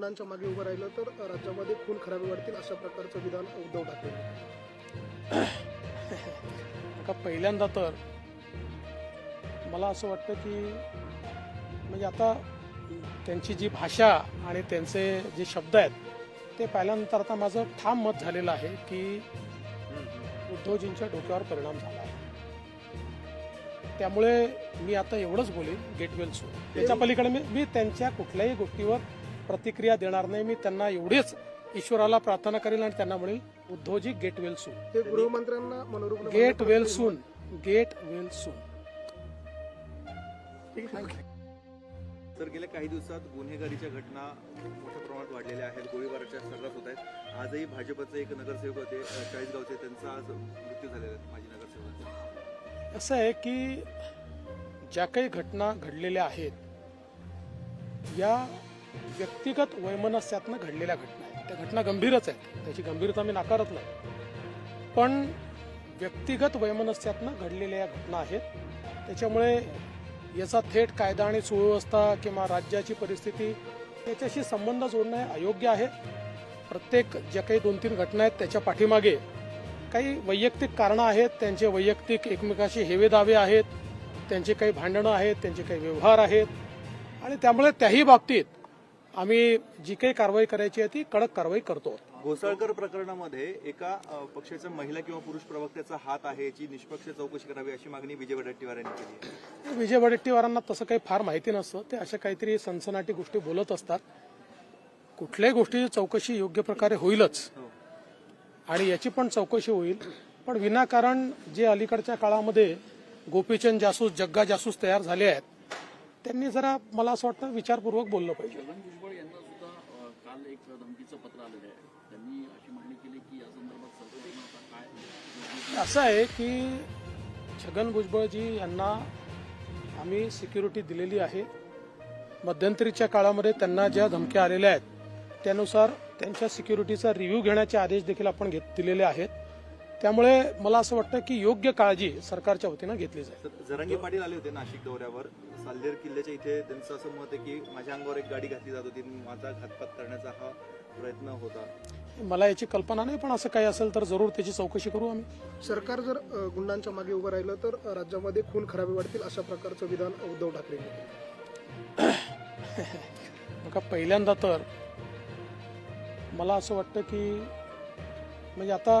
गुंडांच्या मागे उभं राहिलं तर राज्यामध्ये खून खराबी वाढतील अशा प्रकारचं विधान उद्धव ठाकरे का पहिल्यांदा तर मला असं वाटतं की म्हणजे आता त्यांची जी भाषा आणि त्यांचे जे शब्द आहेत ते पाहिल्यानंतर आता माझं ठाम मत झालेलं आहे की उद्धवजींच्या डोक्यावर परिणाम झाला आहे. त्यामुळे मी आता एवढंच बोलेन गेट वेल सो त्याच्या पलीकडे मी मी त्यांच्या कुठल्याही गोष्टीवर प्रतिक्रिया देणार नाही. मी त्यांना एवढीच ईश्वराला प्रार्थना करेल आणि त्यांना म्हणेल उद्धवजी गेट वेल सो ते गृहमंत्र्यांना मनोरुग्ण gate well soon get well सून तर गेल्या काही दिवसात गुन्हेगारीच्या घटना मोठ्या प्रमाणात वाढलेल्या आहेत. गोळीबाराच्या सर्रास होत आहेत. आजही भाजपचे एक नगरसेवक होते चाळीसगावचे त्यांचा आज मृत्यू झालेला आहे माजी नगरसेवकांचा. असं आहे की ज्या काही घटना घडलेल्या आहेत या व्यक्तिगत वैमनस्यातनं घडलेल्या घटना आहेत. त्या घटना गंभीरच आहेत. त्याची गंभीरता मी नाकारत नाही. पण व्यक्तिगत वैमनस्यातनं घडलेल्या या घटना आहेत. त्याच्यामुळे याचा थेट कायदा आणि सुव्यवस्था किंवा राज्याची परिस्थिती याच्याशी संबंध जोडणं हे अयोग्य आहे. प्रत्येक ज्या काही दोन तीन घटना आहेत त्याच्या पाठीमागे काही वैयक्तिक कारणं आहेत. त्यांचे वैयक्तिक एकमेकाशी हेवे दावे आहेत. त्यांचे काही भांडणं आहेत. त्यांचे काही व्यवहार आहेत. आणि त्यामुळे त्याही बाबतीत आम्ही जी काही कारवाई करायची आहे ती कडक कारवाई करतो. घोसाळकर प्रकरणामध्ये एका अ, पक्षाच्या महिला किंवा पुरुष प्रवक्त्याचा हात आहे याची निष्पक्ष चौकशी करावी अशी मागणी विजय वडेट्टीवार यांनी केली आहे. विजय वडेट्टीवारांना तसं काही फार माहिती नसतं. ते अशा काहीतरी सनसनाटी गोष्टी बोलत असतात. कुठल्याही गोष्टीची चौकशी योग्य प्रकारे होईलच. आणि याची पण चौकशी होईल. पण विनाकारण जे अलीकडच्या काळामध्ये गोपीचंद जासूस जग्गा जासूस तयार झाले आहेत त्यांनी जरा मला असं वाटतं विचारपूर्वक बोललं पाहिजे छगन भुजबळ यांना सुद्धा अ, काल एक धमकीचं पत्र आलेलं आहे. त्यांनी अशी मागणी केली की या संदर्भात सरकारनं आता काय असं आहे की छगन भुजबळजी यांना आम्ही सिक्युरिटी दिलेली आहे. मध्यंतरीच्या काळामध्ये त्यांना ज्या धमक्या आलेल्या आहेत त्यानुसार त्यांच्या सिक्युरिटीचा रिव्ह्यू घेण्याचे आदेश देखील आपण घेत दिलेले आहेत. त्यामुळे मला असं वाटतं की योग्य काळजी सरकारच्या वतीनं घेतली जाईल. तर जरांगे पाटील आले होते नाशिक दौऱ्यावर. साल्हेर किल्ल्याच्या इथे त्यांचं असं मत आहे की माझ्या अंगावर एक गाडी घातली जात होती माझा घातपात करण्याचा हा प्रयत्न होता. मला याची कल्पना नाही पण असं काही असेल तर जरूर त्याची चौकशी करू आम्ही. सरकार जर अ, गुंडांच्या मागे उभं राहिलं तर राज्यामध्ये खून खराबी वाढतील अशा प्रकारचं विधान उद्धव ठाकरे बघा पहिल्यांदा तर मला असं वाटतं की म्हणजे आता